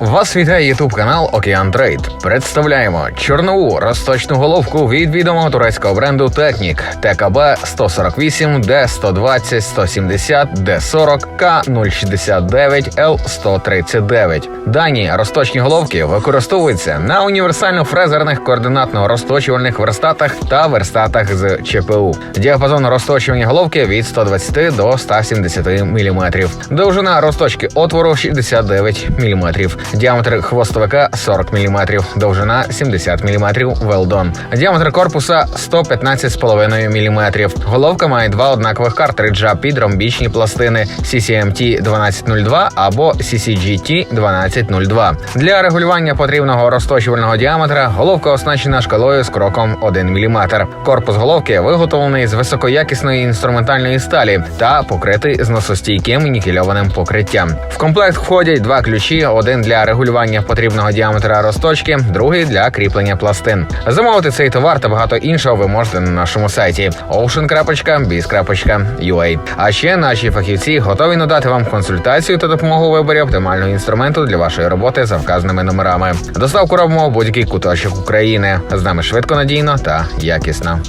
Вас вітає Ютуб канал Океан Трейд. Представляємо чорнову розточну головку від відомого турецького бренду Технік ТКБ 148 Д 120 170 Д 40 К 069 Л 139 Дані розточні головки використовуються на універсально-фрезерних координатно-розточувальних верстатах та верстатах з ЧПУ. Діапазон розточування головки від 120 до 170 мм. Довжина розточки отвору 69 мм. Діаметр хвостовика 40 мм. Довжина 70 мм. Велдон. Діаметр корпуса 115,5 мм. Головка має два однакових картриджа під ромбічні пластини CCMT 1202 або CCGT 1202. Для регулювання потрібного розточувального діаметра головка оснащена шкалою з кроком 1 мм. Корпус головки виготовлений з високоякісної інструментальної сталі та покритий зносостійким нікельованим покриттям. В комплект входять два ключі: один для регулювання потрібного діаметра розточки, другий для кріплення пластин. Замовити цей товар та багато іншого ви можете на нашому сайті ocean.biz.ua. А ще наші фахівці готові надати вам консультацію та допомогу у виборі оптимального інструменту для вашої роботи за вказаними номерами. Доставку робимо в будь-який куточок України. З нами швидко, надійно та якісно.